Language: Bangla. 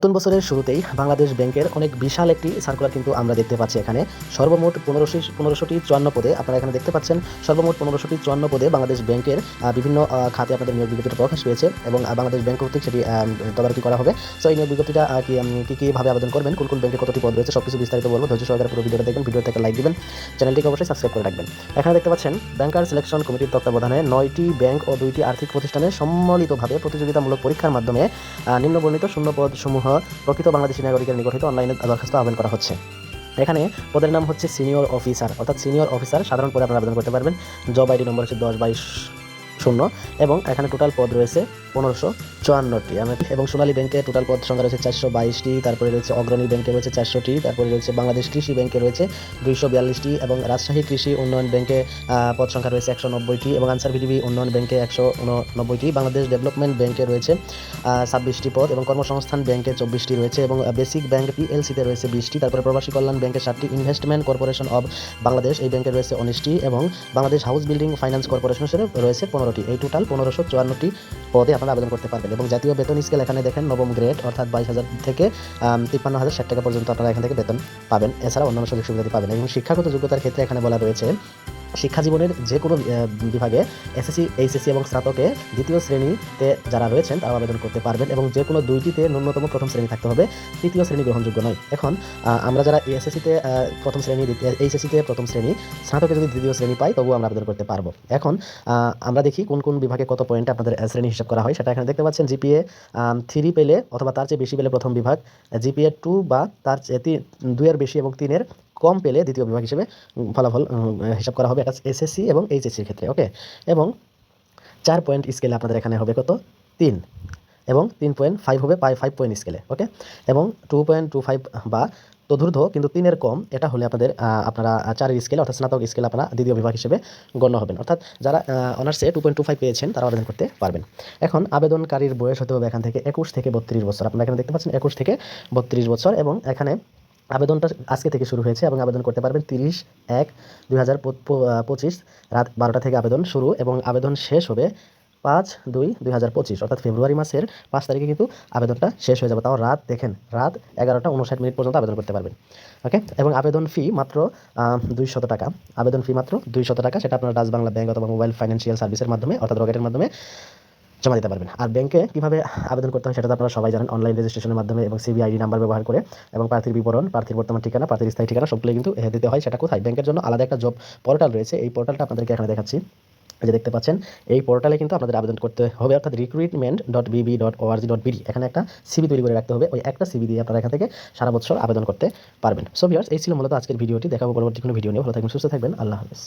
নতুন বছরের শুরুতেই বাংলাদেশ ব্যাংকের অনেক বিশাল একটি সার্কুলার কিন্তু আমরা দেখতে পাচ্ছি এখানে। সর্বমোট পনেরোশো, পনেরোশোটি চুয়ান্ন পদে আপনারা এখানে দেখতে পাচ্ছেন। সর্বমোট পনেরোশোটি চুয়ান্ন পদে বাংলাদেশ ব্যাংকের বিভিন্ন খাতে আপনাদের নিয়োগ বিজ্ঞপ্তিটা প্রকাশ পেয়েছে এবং বাংলাদেশ ব্যাংক কর্তৃক সেটি তদারকি করা হবে। সো এই নিয়োগ বিজ্ঞপ্তিটা কি কীভাবে আবেদন করবেন, কোন কোন ব্যাংকে কতটি পদ রয়েছে সব কিছু বিস্তারিত বলব। ধৈর্য সহকারে পুরো ভিডিওটা দেখবেন ভিডিওতে একটা লাইক দিবেন, চ্যানেলটিকে অবশ্যই সাবস্ক্রাইব করে রাখবেন। এখানে দেখতে পাচ্ছেন, ব্যাংকার সিলেকশন কমিটির তত্ত্বাবধানে নয়টি ব্যাংক ও দুইটি আর্থিক প্রতিষ্ঠানে সম্মিলিতভাবে প্রতিযোগিতামূলক পরীক্ষার মাধ্যমে নিম্নবর্ণিত শূন্য পদ সমূহ প্রকৃত বাংলাদেশি নাগরিকের নিকট অনলাইনে দরখাস্ত আবেদন করা হচ্ছে। এখানে পদের নাম হচ্ছে সিনিয়র অফিসার অর্থাৎ সিনিয়র অফিসার সাধারণ পদে আপনারা আবেদন করতে পারবেন। জব আইডি নম্বর হচ্ছে দশ বাইশ শূন্য এবং এখানে টোটাল পদ রয়েছে পনেরোশো চুয়ান্নটি। এবং সোনালী ব্যাংকে টোটাল পদ সংখ্যা রয়েছে চারশো বাইশটি, তারপরে রয়েছে অগ্রণী ব্যাংকে রয়েছে চারশোটি, তারপরে রয়েছে বাংলাদেশ কৃষি ব্যাংকে রয়েছে দুইশো বিয়াল্লিশটি এবং রাজশাহী কৃষি উন্নয়ন ব্যাংকে পদ সংখ্যা রয়েছে একশো নব্বইটি এবং আনসার ভিডিবি উন্নয়ন ব্যাংকে একশো উননব্বইটি। বাংলাদেশ ডেভেলপমেন্ট ব্যাংকে রয়েছে ছাব্বিশটি পদ এবং কর্মসংস্থান ব্যাংকে চব্বিশটি রয়েছে এবং বেসিক ব্যাংক পিএলসিতে রয়েছে বিশটি, তারপরে প্রবাসী কল্যাণ ব্যাংকে সাতটি, ইনভেস্টমেন্ট কর্পোরেশন অব বাংলাদেশ এই ব্যাংকে রয়েছে উনিশটি এবং বাংলাদেশ হাউস বিল্ডিং ফাইন্যান্স কর্পোরেশনের রয়েছে পনেরোটি। এই টোটাল পনেরোশো চুয়ান্নটি পদে আপনারা আবেদন করতে পারবেন। এবং জাতীয় বেতন স্কেল এখানে দেখেন, নবম গ্রেড অর্থাৎ বাইশ হাজার থেকে তিপ্পান্ন হাজার ষাট টাকা পর্যন্ত আপনারা এখান থেকে বেতন পাবেন। এছাড়া অন্যান্য সুযোগ সুবিধা পাবেন। এবং শিক্ষাগত যোগ্যতার ক্ষেত্রে এখানে বলা রয়েছে শিক্ষা জীবনের যে কোনো বিভাগে এসএসসি, এইচএসসি এবং স্নাতকে দ্বিতীয় শ্রেণীতে যারা রয়েছেন তারা আবেদন করতে পারবেন এবং যে কোনো দুইটিতে ন্যূনতম প্রথম শ্রেণি থাকতে হবে। তৃতীয় শ্রেণি গ্রহণযোগ্য নয়। এখন আমরা যারা এসএসসিতে প্রথম শ্রেণি এইচএসসিতে প্রথম শ্রেণি, স্নাতকে যদি দ্বিতীয় শ্রেণি পাই, তবুও আমরা আবেদন করতে পারব। এখন আমরা দেখি কোন কোন বিভাগে কত পয়েন্ট আপনাদের শ্রেণি হিসাব করা হয়। সেটা এখানে দেখতে পাচ্ছেন, জিপিএ থ্রি পেলে অথবা তার চেয়ে বেশি পেলে প্রথম বিভাগ, জিপিএ টু বা তার চেয়ে দুইয়ের বেশি এবং তিনের কম পেলে দ্বিতীয় বিভাগ হিসেবে ফলাফল হিসাব করা হবে এটা এসএসসি এবং এইচএসসির ক্ষেত্রে, ওকে? এবং চার পয়েন্ট স্কেলে আপনাদের এখানে হবে কত? তিন। এবং তিন পয়েন্ট ফাইভ হবে ফাইভ পয়েন্ট স্কেলে ওকে? এবং টু পয়েন্ট টু ফাইভ বা চতুর্থ কিন্তু তিনের কম, এটা হলে আপনাদের আপনারা চারের স্কেলে অর্থাৎ স্নাতক স্কেলে আপনারা দ্বিতীয় বিভাগ হিসেবে গণ্য হবেন। অর্থাৎ যারা অনার্সে টু পয়েন্ট টু ফাইভ পেয়েছেন, তারা আবেদন করতে পারবেন। এখন আবেদনকারীর বয়স হতে হবে এখান থেকে একুশ থেকে বত্রিশ বছর। আপনারা এখানে দেখতে পাচ্ছেন একুশ থেকে বত্রিশ বছর এবং এখানে আবেদনটা আজকে থেকে শুরু হয়েছে এবং আবেদন করতে পারবেন তিরিশ এক দুই হাজার পঁচিশ রাত বারোটা থেকে আবেদন শুরু এবং আবেদন শেষ হবে পাঁচ দুই দুই হাজার পঁচিশ, অর্থাৎ ফেব্রুয়ারি মাসের পাঁচ তারিখে কিন্তু আবেদনটা শেষ হয়ে যাবে। তাও রাত, দেখেন, রাত এগারোটা উনষাট মিনিট পর্যন্ত আবেদন করতে পারবেন। ওকে এবং আবেদন ফি মাত্র দুইশত টাকা। আবেদন ফি মাত্র দুইশত টাকা, সেটা আপনার ডাচ বাংলা ব্যাংক অথবা মোবাইল ফাইন্যান্সিয়াল সার্ভিসের মাধ্যমে, অর্থাৎ রকেটের মাধ্যমে। জমা দিতে পারবেন। আর ব্যাংকে কীভাবে আবেদন করতে হয় সেটা তো আপনারা সবাই জানেন অনলাইন রেজিস্ট্রেশনের মাধ্যমে এবং সিবি আইডি নাম্বার ব্যবহার করে এবং প্রার্থীর বিবরণ, প্রার্থীর বর্তমান ঠিকানা, প্রার্থীর স্থায়ী ঠিকানা সবগুলো কিন্তু দিতে হয় সেটা কোথায়? ব্যাংকের জন্য আলাদা একটা জব পোর্টাল রয়েছে। এই পোর্টালটা আপনাদেরকে এখানে দেখাচ্ছি। যে দেখতে পাচ্ছেন, এই পোর্টালে কিন্তু আপনাদের আবেদন করতে হবে, অর্থাৎ recruitment dot BB dot ORG dot BD এখানে একটা সিবি তৈরি করে রাখতে হবে। ওই একটা সিবি দিয়ে আপনারা এখান থেকে সারা বছর আবেদন করতে পারবেন। সো ভিউয়ার্স এই ছিল মূলত আজকের ভিডিওটি। দেখাবো পরবর্তী কোনো ভিডিও নিয়ে। ভালো থাকবেন, সুস্থ থাকবেন। আল্লাহ হাফেজ।